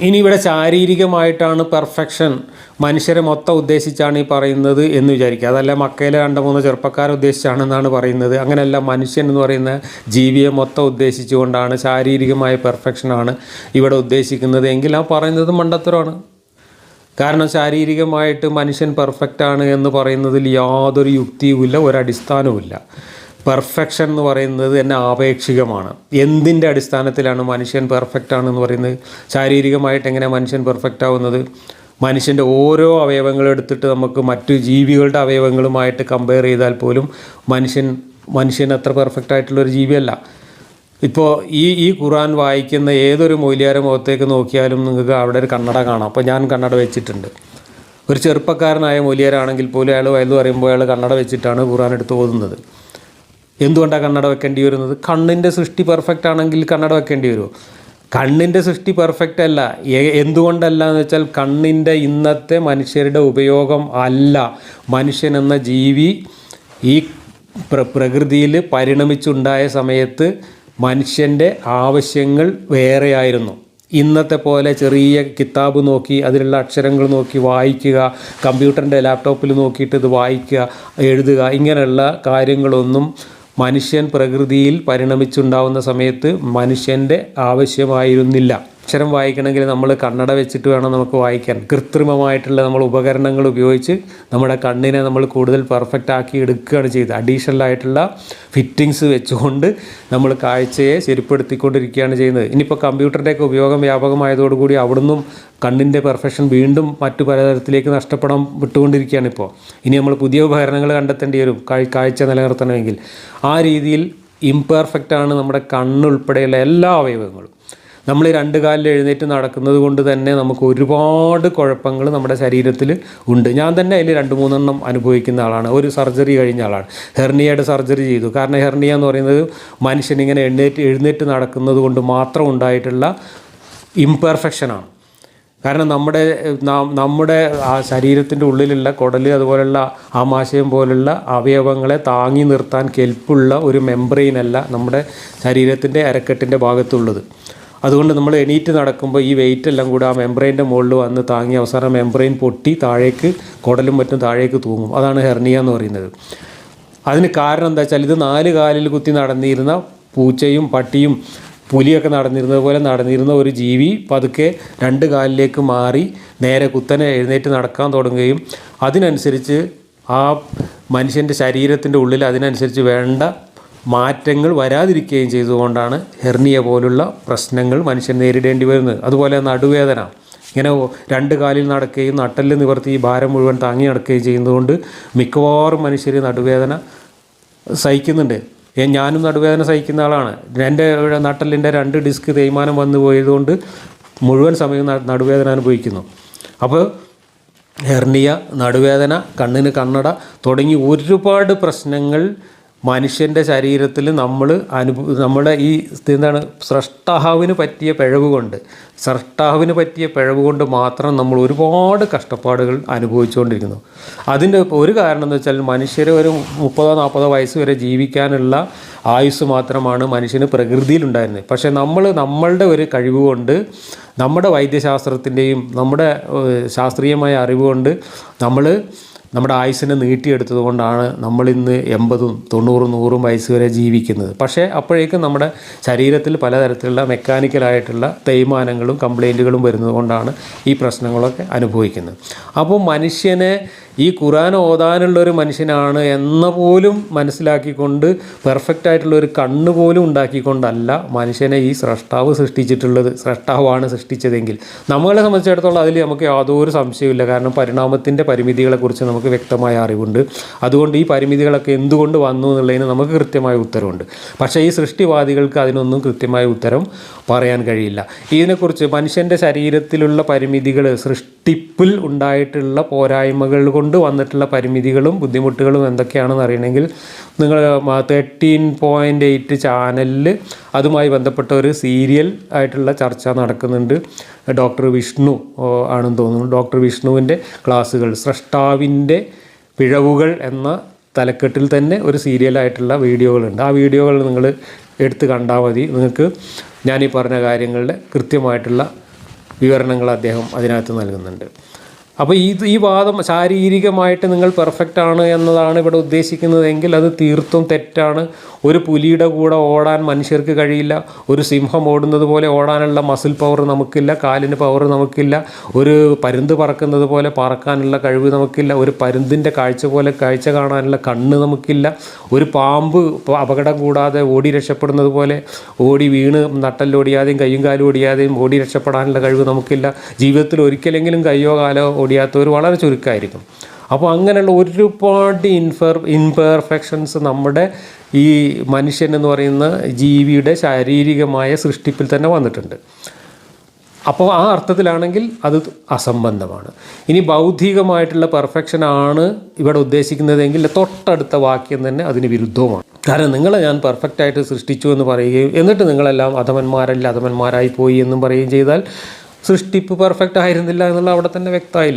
ഇനി ഇവിടെ ശാരീരികമായിട്ടാണ് പെർഫെക്ഷൻ. മനുഷ്യരെ മൊത്തം ഉദ്ദേശിച്ചാണ് ഈ പറയുന്നത് എന്ന് വിചാരിക്കുക. അതല്ല മക്കയിലെ രണ്ട് മൂന്ന് ചെറുപ്പക്കാരെ ഉദ്ദേശിച്ചാണെന്നാണ് പറയുന്നത്. അങ്ങനെയല്ല മനുഷ്യൻ എന്ന് പറയുന്ന ജീവിയെ മൊത്തം ഉദ്ദേശിച്ചുകൊണ്ടാണ് ശാരീരികമായ പെർഫെക്ഷനാണ് ഇവിടെ ഉദ്ദേശിക്കുന്നത്. എങ്കിൽ ആ പറയുന്നത് മണ്ടത്തരമാണ്. കാരണം ശാരീരികമായിട്ട് മനുഷ്യൻ പെർഫെക്റ്റ് ആണ് എന്ന് പറയുന്നതിൽ യാതൊരു യുക്തിയുമില്ല ഒരടിസ്ഥാനവുമില്ല പെർഫെക്ഷൻ എന്ന് പറയുന്നത് തന്നെ ആപേക്ഷികമാണ്. എന്തിന്റെ അടിസ്ഥാനത്തിലാണ് മനുഷ്യൻ പെർഫെക്റ്റ് ആണെന്ന് പറയുന്നത്? ശാരീരികമായിട്ട് എങ്ങനെ മനുഷ്യൻ പെർഫെക്റ്റ് ആവുന്നത്? മനുഷ്യന്റെ ഓരോ അവയവങ്ങളും എടുത്തിട്ട് നമുക്ക് മറ്റു ജീവികളുടെ അവയവങ്ങളുമായിട്ട് കമ്പയർ ചെയ്താൽ പോലും മനുഷ്യൻ മനുഷ്യൻ അത്ര പെർഫെക്റ്റ് ആയിട്ടുള്ള ഒരു ജീവിയല്ല. ഇപ്പോൾ ഈ ഈ ഖുറാൻ വായിക്കുന്ന ഏതൊരു മൊയ്ലിയാര മുഖത്തേക്ക് നോക്കിയാലും നിങ്ങൾക്ക് അവിടെ ഒരു കണ്ണട കാണാം. അപ്പോൾ ഞാൻ കണ്ണട വെച്ചിട്ടുണ്ട്. ഒരു ചെറുപ്പക്കാരനായ മൊലിയാരാണെങ്കിൽ പോലും അയാൾ വയലു പറയുമ്പോൾ അയാൾ കണ്ണട വെച്ചിട്ടാണ് ഖുറാൻ എടുത്ത് ഓതുന്നത്. എന്തുകൊണ്ടാണ് കണ്ണട വെക്കേണ്ടി വരുന്നത്? കണ്ണിന്റെ സൃഷ്ടി പെർഫെക്റ്റ് ആണെങ്കിൽ കണ്ണട വെക്കേണ്ടി വരുമോ കണ്ണിന്റെ സൃഷ്ടി പെർഫെക്റ്റ് അല്ല. എന്തുകൊണ്ടല്ല എന്ന് വെച്ചാൽ കണ്ണിന്റെ ഇന്നത്തെ മനുഷ്യരുടെ ഉപയോഗം അല്ല. മനുഷ്യൻ എന്ന ജീവി ഈ പ്ര പ്രകൃതിയിൽ പരിണമിച്ചുണ്ടായ സമയത്ത് മനുഷ്യന്റെ ആവശ്യങ്ങൾ വേറെയായിരുന്നു. ഇന്നത്തെ പോലെ ചെറിയ കിതാബ് നോക്കി അതിലുള്ള അക്ഷരങ്ങൾ നോക്കി വായിക്കുക കമ്പ്യൂട്ടറിന്റെ ലാപ്ടോപ്പിൽ നോക്കിയിട്ട് ഇത് വായിക്കുക എഴുതുക ഇങ്ങനെയുള്ള കാര്യങ്ങളൊന്നും മനുഷ്യൻ പ്രകൃതിയിൽ പരിണമിച്ചുണ്ടാവുന്ന സമയത്ത് മനുഷ്യന്റെ ആവശ്യമായിരുന്നില്ല. അക്ഷരം വായിക്കണമെങ്കിൽ നമ്മൾ കണ്ണട വെച്ചിട്ട് വേണം നമുക്ക് വായിക്കാൻ. കൃത്രിമമായിട്ടുള്ള നമ്മൾ ഉപകരണങ്ങൾ ഉപയോഗിച്ച് നമ്മുടെ കണ്ണിനെ നമ്മൾ കൂടുതൽ പെർഫെക്റ്റ് ആക്കി എടുക്കുകയാണ് ചെയ്തത്. അഡീഷണൽ ആയിട്ടുള്ള ഫിറ്റിങ്സ് വെച്ചുകൊണ്ട് നമ്മൾ കാഴ്ചയെ ശരിപ്പെടുത്തിക്കൊണ്ടിരിക്കുകയാണ് ചെയ്യുന്നത്. ഇനിയിപ്പോൾ കമ്പ്യൂട്ടറിന്റെയൊക്കെ ഉപയോഗം വ്യാപകമായതോടുകൂടി അവിടുന്നും കണ്ണിന്റെ പെർഫെക്ഷൻ വീണ്ടും മറ്റു പലതരത്തിലേക്ക് നഷ്ടപ്പെടാൻ വിട്ടുകൊണ്ടിരിക്കുകയാണ് ഇപ്പോൾ ഇനി നമ്മൾ പുതിയ ഉപകരണങ്ങൾ കണ്ടെത്തേണ്ടി വരും. കാഴ്ച നിലനിർത്തണമെങ്കിൽ. ആ രീതിയിൽ ഇംപെർഫെക്റ്റ് ആണ് നമ്മുടെ കണ്ണുൾപ്പെടെയുള്ള എല്ലാ അവയവങ്ങളും. നമ്മൾ രണ്ട് കാലിൽ എഴുന്നേറ്റ് നടക്കുന്നത് കൊണ്ട് തന്നെ നമുക്ക് ഒരുപാട് കുഴപ്പങ്ങൾ നമ്മുടെ ശരീരത്തിൽ ഉണ്ട്. ഞാൻ തന്നെ അതിൽ രണ്ട് മൂന്നെണ്ണം അനുഭവിക്കുന്ന ആളാണ്. ഒരു സർജറി കഴിഞ്ഞ ആളാണ്. ഹെർണിയയുടെ സർജറി ചെയ്തു. കാരണം ഹെർണിയ എന്ന് പറയുന്നത് മനുഷ്യൻ ഇങ്ങനെ എഴുന്നേറ്റ് എഴുന്നേറ്റ് നടക്കുന്നത് കൊണ്ട് മാത്രം ഉണ്ടായിട്ടുള്ള ഇംപെർഫെക്ഷനാണ് കാരണം നമ്മുടെ നമ്മുടെ ആ ശരീരത്തിന്റെ ഉള്ളിലുള്ള കുടൽ അതുപോലുള്ള ആമാശയം പോലുള്ള അവയവങ്ങളെ താങ്ങി നിർത്താൻ കെൽപ്പുള്ള ഒരു മെംബ്രെയിനല്ല നമ്മുടെ ശരീരത്തിന്റെ അരക്കെട്ടിന്റെ ഭാഗത്തുള്ളത്. അതുകൊണ്ട് നമ്മൾ എണീറ്റ് നടക്കുമ്പോൾ ഈ വെയിറ്റ് എല്ലാം കൂടെ ആ മെംബ്രെയിന്റെ മുകളിൽ വന്ന് താങ്ങി അവസാനം മെംബ്രെയിൻ പൊട്ടി താഴേക്ക് കുടലും മറ്റും താഴേക്ക് തൂങ്ങും. അതാണ് ഹെർണിയ എന്ന് പറയുന്നത്. അതിന് കാരണം എന്താ വെച്ചാൽ ഇത് നാല് കാലിൽ കുത്തി നടന്നിരുന്ന പൂച്ചയും പട്ടിയും പുലിയൊക്കെ നടന്നിരുന്നത് പോലെ നടന്നിരുന്ന ഒരു ജീവി പതുക്കെ രണ്ട് കാലിലേക്ക് മാറി നേരെ കുത്തനെ എഴുന്നേറ്റ് നടക്കാൻ തുടങ്ങുകയും അതിനനുസരിച്ച് ആ മനുഷ്യന്റെ ശരീരത്തിന്റെ ഉള്ളിൽ അതിനനുസരിച്ച് വേണ്ട മാറ്റങ്ങൾ വരാതിരിക്കുകയും ചെയ്തുകൊണ്ടാണ് ഹെർണിയ പോലുള്ള പ്രശ്നങ്ങൾ മനുഷ്യൻ നേരിടേണ്ടി വരുന്നത്. അതുപോലെ നടുവേദന. ഇങ്ങനെ രണ്ട് കാലിൽ നടക്കുകയും നട്ടൽ നിവർത്തി ഈ ഭാരം മുഴുവൻ താങ്ങി നടക്കുകയും ചെയ്യുന്നതുകൊണ്ട് മിക്കവാറും മനുഷ്യർ നടുവേദന സഹിക്കുന്നുണ്ട്. ഞാനും നടുവേദന സഹിക്കുന്ന ആളാണ്. എന്റെ നട്ടലിന്റെ രണ്ട് ഡിസ്ക് തേയ്മാനം വന്നു പോയതുകൊണ്ട് മുഴുവൻ സമയം നടുവേദന അനുഭവിക്കുന്നു. അപ്പോൾ ഹെർണിയ നടുവേദന കണ്ണിന് കണ്ണട തുടങ്ങി ഒരുപാട് പ്രശ്നങ്ങൾ മനുഷ്യന്റെ ശരീരത്തിൽ നമ്മൾ അനുഭവ നമ്മുടെ ഈ എന്താണ് സ്രഷ്ടാവിന് പറ്റിയ പിഴവ് കൊണ്ട് സ്രഷ്ടാവിന് പറ്റിയ പിഴവ് കൊണ്ട് മാത്രം നമ്മൾ ഒരുപാട് കഷ്ടപ്പാടുകൾ അനുഭവിച്ചുകൊണ്ടിരിക്കുന്നു. അതിന്റെ ഒരു കാരണം എന്ന് വെച്ചാൽ മനുഷ്യർ ഒരു മുപ്പതോ നാൽപ്പതോ വയസ്സ് വരെ ജീവിക്കാനുള്ള ആയുസ് മാത്രമാണ് മനുഷ്യന് പ്രകൃതിയിലുണ്ടായിരുന്നത് പക്ഷേ നമ്മൾ നമ്മളുടെ ഒരു കഴിവ് കൊണ്ട് നമ്മുടെ വൈദ്യശാസ്ത്രത്തിന്റെയും നമ്മുടെ ശാസ്ത്രീയമായ അറിവ് കൊണ്ട് നമ്മൾ നമ്മുടെ ആയുസ്സിനെ നീട്ടിയെടുത്തത് കൊണ്ടാണ് നമ്മളിന്ന് എൺപതും തൊണ്ണൂറും നൂറും വയസ്സ് വരെ ജീവിക്കുന്നത്. പക്ഷേ അപ്പോഴേക്കും നമ്മുടെ ശരീരത്തിൽ പലതരത്തിലുള്ള മെക്കാനിക്കലായിട്ടുള്ള തേയ്മാനങ്ങളും കംപ്ലൈന്റുകളും വരുന്നത് കൊണ്ടാണ് ഈ പ്രശ്നങ്ങളൊക്കെ അനുഭവിക്കുന്നത്. അപ്പോൾ മനുഷ്യനെ ഈ ഖുറാൻ ഓതാനുള്ള ഒരു മനുഷ്യനാണ് എന്ന പോലും മനസ്സിലാക്കിക്കൊണ്ട് പെർഫെക്റ്റ് ആയിട്ടുള്ള ഒരു കണ്ണ് പോലും ഉണ്ടാക്കിക്കൊണ്ടല്ല മനുഷ്യനെ ഈ സ്രഷ്ടാവ് സൃഷ്ടിച്ചിട്ടുള്ളത് സ്രഷ്ടാവാണ് സൃഷ്ടിച്ചതെങ്കിൽ. നമ്മളെ സംബന്ധിച്ചിടത്തോളം അതിൽ നമുക്ക് യാതൊരു സംശയമില്ല കാരണം പരിണാമത്തിന്റെ പരിമിതികളെക്കുറിച്ച് നമുക്ക് വ്യക്തമായ അറിവുണ്ട്. അതുകൊണ്ട് ഈ പരിമിതികളൊക്കെ എന്തുകൊണ്ട് വന്നു എന്നുള്ളതിന് നമുക്ക് കൃത്യമായ ഉത്തരവുണ്ട്. പക്ഷേ ഈ സൃഷ്ടിവാദികൾക്ക് അതിനൊന്നും കൃത്യമായ ഉത്തരം പറയാൻ കഴിയില്ല. ഇതിനെക്കുറിച്ച് മനുഷ്യന്റെ ശരീരത്തിലുള്ള പരിമിതികൾ സൃഷ്ടിപ്പിൽ ഉണ്ടായിട്ടുള്ള പോരായ്മകൾ കൊണ്ട് വന്നിട്ടുള്ള പരിമിതികളും ബുദ്ധിമുട്ടുകളും എന്തൊക്കെയാണെന്ന് അറിയണമെങ്കിൽ നിങ്ങൾ തേർട്ടീൻ പോയിന്റ് എയ്റ്റ് ചാനലിൽ അതുമായി ബന്ധപ്പെട്ട ഒരു സീരിയൽ ആയിട്ടുള്ള ചർച്ച നടക്കുന്നുണ്ട്. ഡോക്ടർ വിഷ്ണു ആണെന്ന് തോന്നുന്നു. ഡോക്ടർ വിഷ്ണുവിന്റെ ക്ലാസ്സുകൾ സ്രഷ്ടാവിന്റെ പിഴവുകൾ എന്ന തലക്കെട്ടിൽ തന്നെ ഒരു സീരിയലായിട്ടുള്ള വീഡിയോകളുണ്ട്. ആ വീഡിയോകൾ നിങ്ങൾ എടുത്ത് കണ്ടാൽ മതി. നിങ്ങൾക്ക് ഞാനീ പറഞ്ഞ കാര്യങ്ങളുടെ കൃത്യമായിട്ടുള്ള വിവരണങ്ങൾ അദ്ദേഹം അതിനകത്ത് നൽകുന്നുണ്ട്. അപ്പോൾ ഈ ഈ വാദം ശാരീരികമായിട്ട് നിങ്ങൾ പെർഫെക്റ്റ് ആണ് എന്നതാണ് ഇവിടെ ഉദ്ദേശിക്കുന്നതെങ്കിൽ അത് തീർത്തും തെറ്റാണ്. ഒരു പുലിയുടെ കൂടെ ഓടാൻ മനുഷ്യർക്ക് കഴിയില്ല. ഒരു സിംഹം ഓടുന്നത് പോലെ ഓടാനുള്ള മസിൽ പവർ നമുക്കില്ല കാലിന് പവർ നമുക്കില്ല. ഒരു പരുന്ത് പറക്കുന്നത് പോലെ പറക്കാനുള്ള കഴിവ് നമുക്കില്ല. ഒരു പരുന്തിന്റെ കാഴ്ച പോലെ കാഴ്ച കാണാനുള്ള കണ്ണ് നമുക്കില്ല. ഒരു പാമ്പ് അപകടം കൂടാതെ ഓടി രക്ഷപ്പെടുന്നത് പോലെ ഓടി വീണ് നട്ടല്ലോടിയാതെയും കയ്യും കാലും ഓടിയാതെയും ഓടി രക്ഷപ്പെടാനുള്ള കഴിവ് നമുക്കില്ല. ജീവിതത്തിൽ ഒരിക്കലെങ്കിലും കയ്യോ കാലോ ഓടിയാത്തവർ വളരെ ചുരുക്കമായിരിക്കും. അപ്പോൾ അങ്ങനെയുള്ള ഒരുപാട് ഇൻഫർ ഇൻപെർഫെക്ഷൻസ് നമ്മുടെ ഈ മനുഷ്യൻ എന്ന് പറയുന്ന ജീവിയുടെ ശാരീരികമായ സൃഷ്ടിപ്പിൽ തന്നെ വന്നിട്ടുണ്ട്. അപ്പോൾ ആ അർത്ഥത്തിലാണെങ്കിൽ അത് അസംബന്ധമാണ്. ഇനി ബൗദ്ധികമായിട്ടുള്ള പെർഫെക്ഷൻ ആണ് ഇവിടെ ഉദ്ദേശിക്കുന്നതെങ്കിൽ തൊട്ടടുത്ത വാക്യം തന്നെ അതിന് വിരുദ്ധവുമാണ്. കാരണം നിങ്ങളെ ഞാൻ പെർഫെക്റ്റായിട്ട് സൃഷ്ടിച്ചു എന്ന് പറയുകയും എന്നിട്ട് നിങ്ങളെല്ലാം അധമന്മാരല്ല അധമന്മാരായി പോയി എന്നും പറയുകയും ചെയ്താൽ സൃഷ്ടിപ്പ് പെർഫെക്റ്റ് ആയിരുന്നില്ല എന്നുള്ള അവിടെ തന്നെ വ്യക്തമായില്ല.